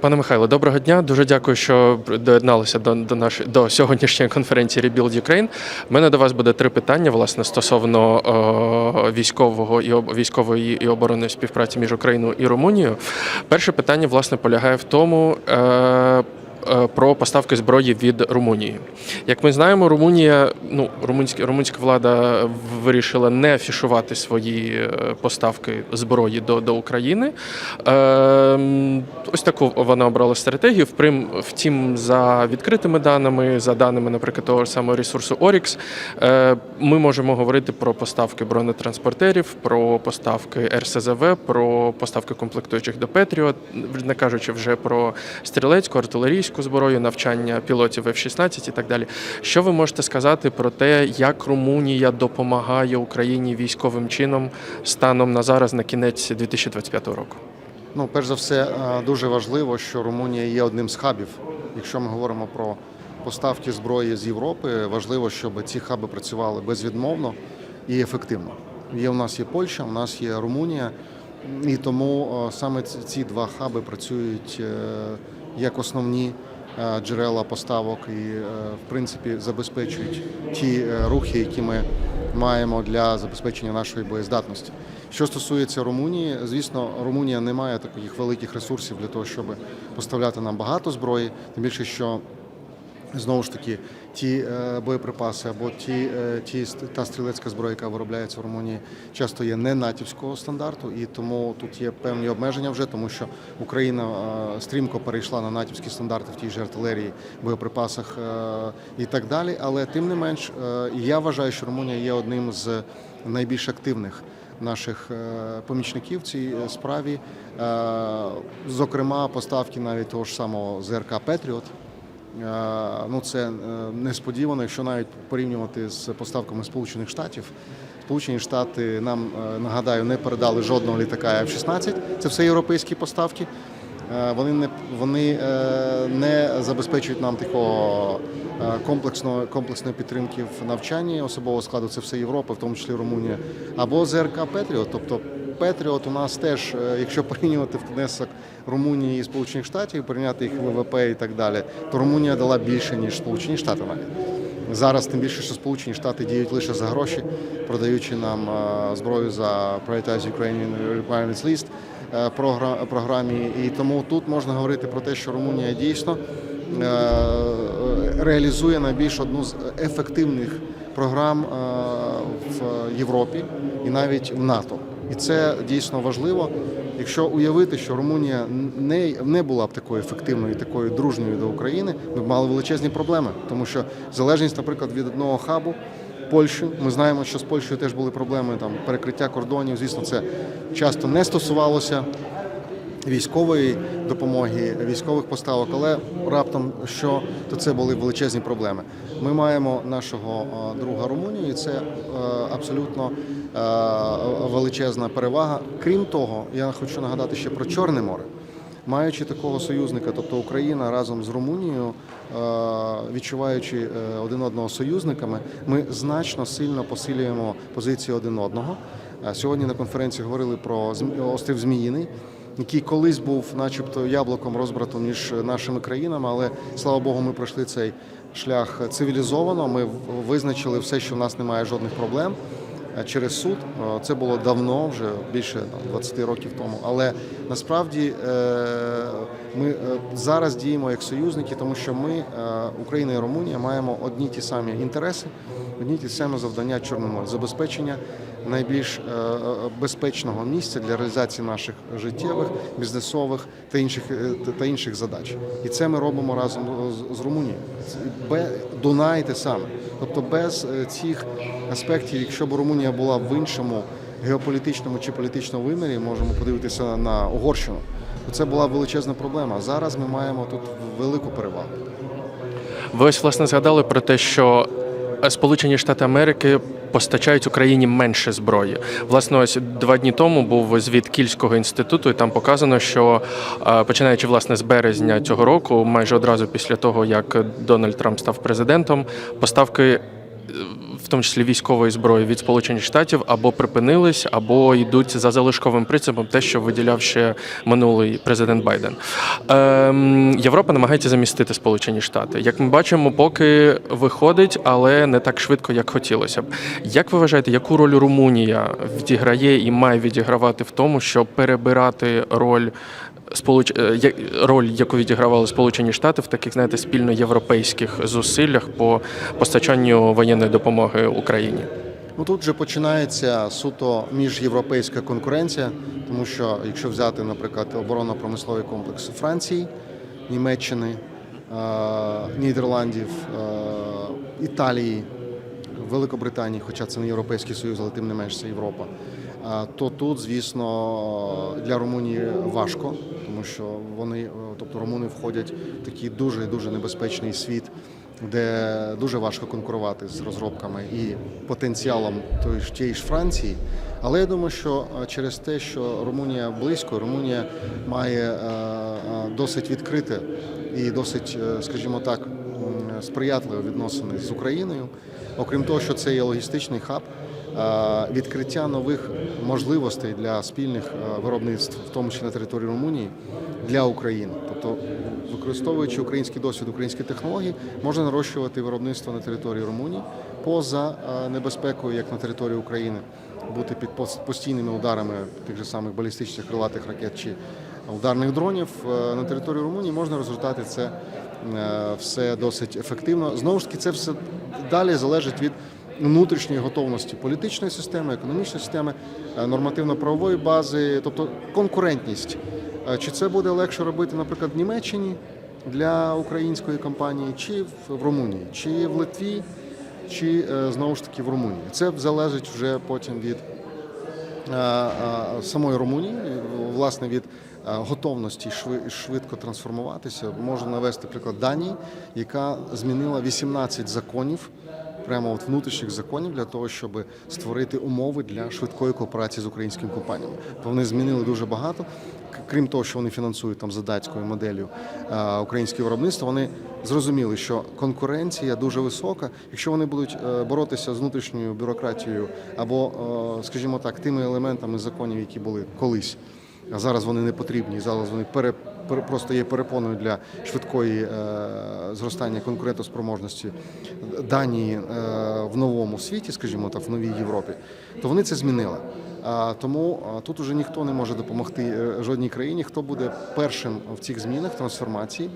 Пане Михайло, доброго дня. Дуже дякую, що доєдналися до, до, нашої до сьогоднішньої конференції Rebuild Ukraine. У мене до вас буде три питання власне стосовно е, військового і військової і оборонної співпраці між Україною і Румунією. Перше питання власне полягає в тому. Е, про поставки зброї від Румунії. Як ми знаємо, Румунія, ну румунська румунська влада вирішила не афішувати свої е, поставки зброї до, до України. Ем, Ось таку вона обрала стратегію. Втім, за відкритими даними, за даними, наприклад, того самого ресурсу Орікс, ми можемо говорити про поставки бронетранспортерів, про поставки РСЗВ, про поставки комплектуючих до Петріот, не кажучи вже про стрілецьку, артилерійську зброю, навчання пілотів F-16 і так далі. Що ви можете сказати про те, як Румунія допомагає Україні військовим чином станом на зараз на кінець 2025 року? Ну, перш за все, е, дуже важливо, що Румунія є одним з хабів. Якщо ми говоримо про поставки зброї з Європи, важливо, щоб ці хаби працювали безвідмовно і ефективно. Є у нас є Польща, у нас є Румунія, і тому е, саме ці- ці два хаби працюють е, як основні е, джерела поставок і, е, в принципі, забезпечують ті е, рухи, які ми маємо для забезпечення нашої боєздатності. Що стосується Румунії, звісно, Румунія не має таких великих ресурсів для того, щоб поставляти нам багато зброї, тим більше, що знову ж таки ті е, боєприпаси або ті, е, ті та стрілецька зброя, яка виробляється в Румунії, часто є не натівського стандарту, і тому тут є певні обмеження вже, тому що Україна е, стрімко перейшла на натівські стандарти в тій же артилерії, боєприпасах і так далі. Але тим не менш, я вважаю, що Румунія є одним з найбільш активних наших помічників в цій справі. Зокрема, поставки навіть того ж самого ЗРК Петріот. Е, Ну, це е, несподівано, якщо навіть порівнювати з поставками Сполучених Штатів. Сполучені Штати нам е, нагадаю не передали жодного літака F-16. Це все європейські поставки. Вони не вони не забезпечують нам такого комплексного комплексної підтримки в навчанні особового складу. Це все Європа, в тому числі Румунія, або ЗРК Петріот. Тобто Петріот у нас теж, е, якщо порівнювати внесок Румунії і Сполучених Штатів, порівняти їх ВВП і так далі, то Румунія дала більше ніж Сполучені Штати навіть. Зараз тим більше, що Сполучені Штати діють лише за гроші, продаючи нам е, зброю за Prioritize Ukrainian Requirements List е, програмі. І тому тут можна говорити про те, що Румунія дійсно реалізує найбільш одну з ефективних програм в Європі і навіть в НАТО. І це дійсно важливо. Якщо уявити, що Румунія не, не була б такою ефективною, такою дружньою до України, ми б мали величезні проблеми, тому що залежність, наприклад, від одного хабу. Польщу. Ми знаємо, що з Польщею теж були проблеми там перекриття кордонів. Звісно, це часто не стосувалося військової допомоги, військових поставок, але раптом що то це були величезні проблеми. Ми маємо нашого друга Румунію, і це абсолютно величезна перевага. Крім того, я хочу нагадати ще про Чорне море. Маючи такого союзника, тобто Україна разом з Румунією, е, відчуваючи е, один одного союзниками, ми значно сильно посилюємо позиції один одного. Е, Сьогодні на конференції говорили про острів Зміїний, який колись був, начебто, яблуком розбрату між нашими країнами, але слава Богу, ми пройшли цей шлях цивілізовано. Ми визначили все, що в нас немає жодних проблем е, через суд. Е, Це було давно, вже більше там, 20 років тому. Але насправді е, ми е, зараз діємо як союзники, тому що ми, е, Україна і Румунія, маємо одні ті самі інтереси, одні ті самі завдання Чорного моря, забезпечення найбільш е, е, безпечного місця для реалізації наших життєвих, бізнесових та інших е, та інших задач. І це ми робимо разом з- Румунією. Дунай те саме. Тобто без цих аспектів, якщо б Румунія була в іншому геополітичному чи політичному вимірі, можемо подивитися на Угорщину. то Це була величезна проблема. Зараз ми маємо тут велику перевагу. Ви ось власне згадали про те, що Сполучені Штати Америки постачають Україні менше зброї. Власне, ось два дні тому був звіт Кільського інституту, і там показано, що е, починаючи власне з березня цього року, майже одразу після того, як Дональд Трамп став президентом, поставки е, в тому числі військової зброї від Сполучених Штатів, або припинились, або йдуть за залишковим принципом, те, що виділяв ще минулий президент Байден. Ем, Європа намагається замістити Сполучені Штати. Як ми бачимо, поки виходить, але не так швидко, як хотілося б. Як ви вважаєте, яку роль Румунія відіграє і має відігравати в тому, щоб перебирати роль роль, яку відігравали Сполучені Штати в таких, знаєте, спільно європейських зусиллях по постачанню воєнної допомоги Україні? Ну тут вже починається суто міжєвропейська конкуренція, тому що якщо взяти, наприклад, оборонно-промисловий комплекс Франції, Німеччини, е, Нідерландів, е, Італії, Великобританії, хоча це не Європейський Союз, але тим не менш це Європа. То тут, звісно, для Румунії важко, тому що вони, е, тобто румуни входять в такий дуже дуже небезпечний світ, де дуже важко конкурувати з розробками і потенціалом тої ж тієї ж Франції. Але я думаю, що е, через те, що Румунія близько, Румунія має е, досить відкрите і досить, скажімо так, м, сприятливі відносини з Україною. Окрім того, що це є логістичний хаб, відкриття нових можливостей для спільних е, виробництв, в тому числі на території Румунії, для України. Тобто, використовуючи український досвід, українські технології, можна нарощувати виробництво на території Румунії поза е, небезпекою, як на території України, бути під постійними ударами тих же самих балістичних крилатих ракет чи ударних дронів Е, на території Румунії можна розгортати це е, все досить ефективно. Знову ж таки, це все далі залежить від внутрішньої готовності політичної системи, економічної системи, е, нормативно-правової бази, тобто конкурентність. Е, Чи це буде легше робити, наприклад, в Німеччині для української компанії, чи в- Румунії, чи в Литві, чи е, знову ж таки в Румунії? Це залежить вже потім від самої Румунії, власне, від готовності шви- швидко трансформуватися. Можна навести приклад Данії, яка змінила 18 законів. Прямо от внутрішніх законів для того, щоб створити умови для швидкої кооперації з українськими компаніями. То вони змінили дуже багато. Крім того, що вони фінансують там за датською моделлю е, українське виробництво, вони зрозуміли, що конкуренція дуже висока. Якщо вони будуть е, боротися з внутрішньою бюрократією або, е, скажімо так, тими елементами законів, які були колись, а зараз вони не потрібні. Зараз вони пере, просто є перепоною для швидкої е, зростання конкурентоспроможності Данії е, в новому світі, скажімо так, в новій Європі, то вони це змінили. Тому тут уже ніхто не може допомогти е, жодній країні, хто буде першим в цих змінах трансформації,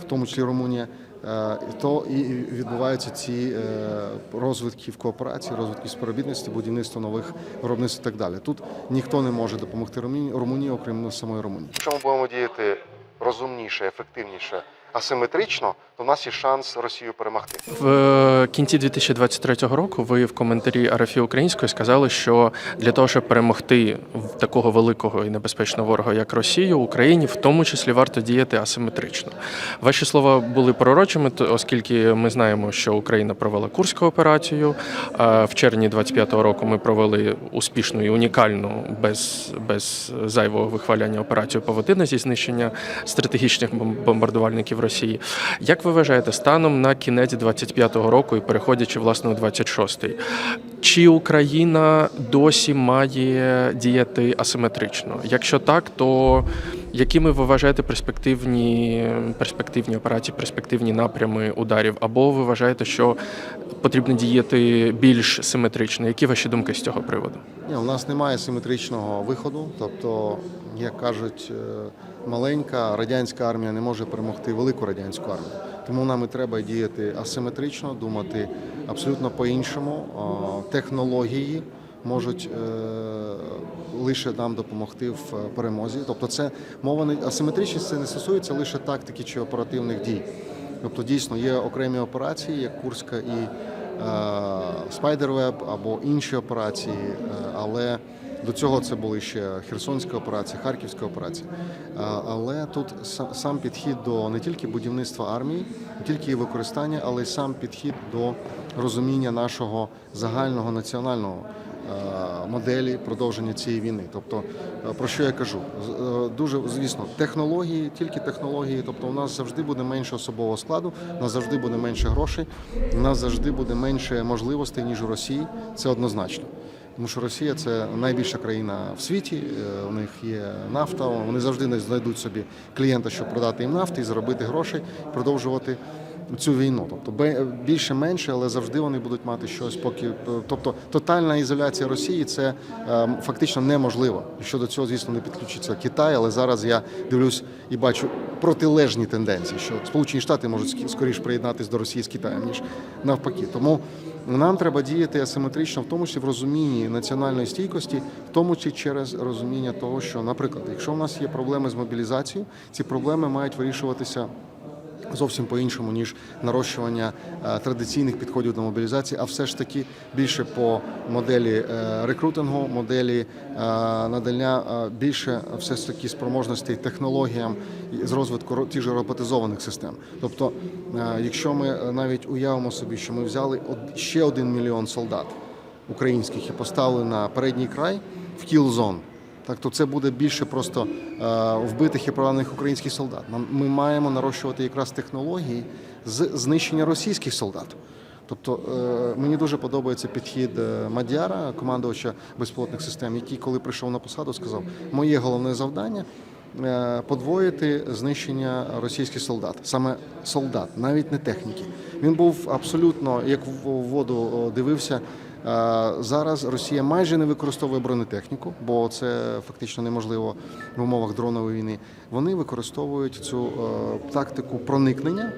в тому числі Румунія. Е, То і відбуваються ці е, розвитки в кооперації, розвитки співробітності, будівництво нових виробництв і так далі. Тут ніхто не може допомогти Румунії, окрім самої Румунії. Ми будемо діяти розумніше, ефективніше, асиметрично, то в нас є шанс Росію перемогти. В е, кінці 2023 року ви в коментарі РФІ Української сказали, що для того, щоб перемогти такого великого і небезпечного ворога, як Росію, Україні, в тому числі варто діяти асиметрично. Ваші слова були пророчими, оскільки ми знаємо, що Україна провела Курську операцію. В червні 25-го року ми провели успішну і унікальну, без, без зайвого вихваляння операцію Павутина зі знищення стратегічних бом- бомбардувальників Росії. Як ви вважаєте, станом на кінець 25-го року і переходячи власне у 26-й, чи Україна досі має діяти асиметрично? Якщо так, то якими ви вважаєте перспективні, перспективні операції, перспективні напрями ударів? Або ви вважаєте, що потрібно діяти більш симетрично? Які ваші думки з цього приводу? Ні, у нас немає симетричного виходу. Тобто, як кажуть, е, маленька радянська армія не може перемогти велику радянську армію. Тому нам і треба діяти асиметрично, думати абсолютно по-іншому. Технології можуть е, лише нам допомогти в е, перемозі. Тобто, це мова не асиметричність це не стосується лише тактики чи оперативних дій. Тобто, дійсно є окремі операції, як Курська і Спайдервеб або інші операції, е, але до цього це були ще Херсонська операція, Харківська операція. Е, Але тут са- сам підхід до не тільки будівництва армії, не тільки її використання, але й сам підхід до розуміння нашого загального національного е, моделі продовження цієї війни. Тобто, е, про що я кажу? Е, Дуже звісно, технології, тільки технології. Тобто, у нас завжди буде менше особового складу, у нас завжди буде менше грошей, у нас завжди буде менше можливостей ніж у Росії. Це однозначно. Тому що Росія це найбільша країна в світі. е, У них є нафта. Вони завжди знайдуть собі клієнта, щоб продати їм нафти і заробити грошей, продовжувати цю війну. Тобто більше менше, але завжди вони будуть мати щось. Поки тобто тотальна ізоляція Росії це е, фактично неможливо. Щодо цього, звісно, не підключиться Китай. Але зараз я дивлюсь і бачу протилежні тенденції, що Сполучені Штати можуть скоріше приєднатися до Росії з Китаєм ніж навпаки. Тому нам треба діяти асиметрично, в тому числі в розумінні національної стійкості, в тому числі через розуміння того, що, наприклад, якщо в нас є проблеми з мобілізацією, ці проблеми мають вирішуватися. Зовсім по-іншому, ніж нарощування е, традиційних підходів до мобілізації, а все ж таки більше по моделі е, рекрутингу, моделі е, надання більше все ж таки спроможностей технологіям з розвитку ро- тих же роботизованих систем. Тобто, якщо ми навіть уявимо собі, що ми взяли ще один мільйон солдат українських і поставили на передній край в кіл-зон, так то це буде більше просто е, вбитих і поранених українських солдат. Ми маємо нарощувати якраз технології з знищення російських солдат. Тобто е, мені дуже подобається підхід е, Мадяра, командувача безпілотних систем, який, коли прийшов на посаду, сказав: моє головне завдання. Е, Подвоїти знищення російських солдат, саме солдат, навіть не техніки. Він був абсолютно як в воду дивився. Е, Зараз Росія майже не використовує бронетехніку, бо це фактично неможливо в умовах дронової війни. Вони використовують цю е, тактику проникнення.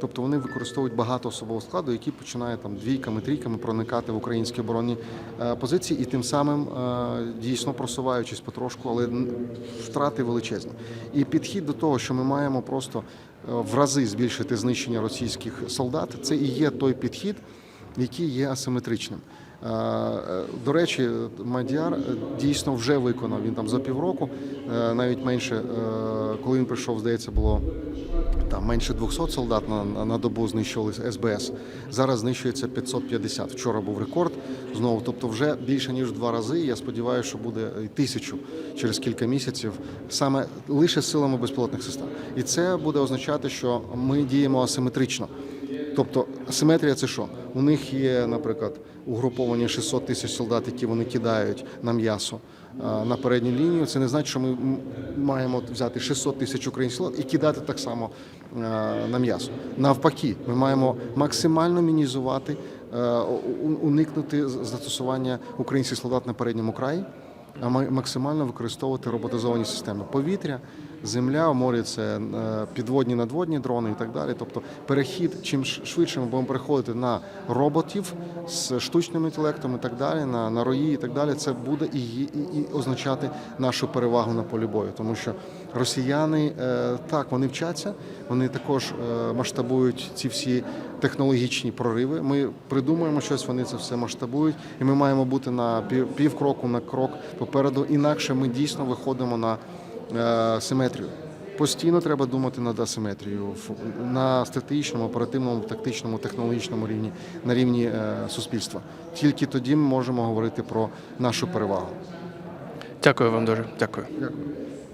Тобто вони використовують багато особового складу, який починає там двійками, трійками проникати в українські оборонні е, позиції, і тим самим е, дійсно просуваючись потрошку, але втрати величезні. І підхід до того, що ми маємо просто е, в рази збільшити знищення російських солдат, це і є той підхід, який є асиметричним. До речі, Мадяр е, дійсно вже виконав. Він там за півроку, навіть менше, коли він прийшов, здається, було там менше 200 солдат на, на, добу знищували СБС. Зараз знищується 550. Вчора був рекорд знову. Тобто, вже більше ніж два рази. Я сподіваюся, що буде і тисячу через кілька місяців, саме лише силами безпілотних систем. І це буде означати, що ми діємо асиметрично. Тобто асиметрія це що? У них є, наприклад, угруповання 600 тисяч солдат, які вони кидають на м'ясо на передню лінію. Це не значить, що ми маємо взяти 600 тисяч українських солдат і кидати так само на м'ясо. Навпаки, ми маємо максимально мінізувати, е, уникнути застосування українських солдат на передньому краї а ма- максимально використовувати роботизовані системи повітря, земля, море це е, підводні надводні дрони і так далі. Тобто перехід, чим швидше ми будемо переходити на роботів з штучним інтелектом і так далі, на, на рої і так далі, це буде і, і, і означати нашу перевагу на полі бою. Тому що росіяни е, так вони вчаться, вони також е, масштабують ці всі технологічні прориви. Ми придумуємо щось, вони це все масштабують, і ми маємо бути на пів, на крок попереду. Інакше ми дійсно виходимо на симетрію. Постійно треба думати над асиметрією на стратегічному, оперативному, тактичному, технологічному рівні на рівні е, суспільства. Тільки тоді ми можемо говорити про нашу перевагу. Дякую вам дуже. Дякую. Дякую.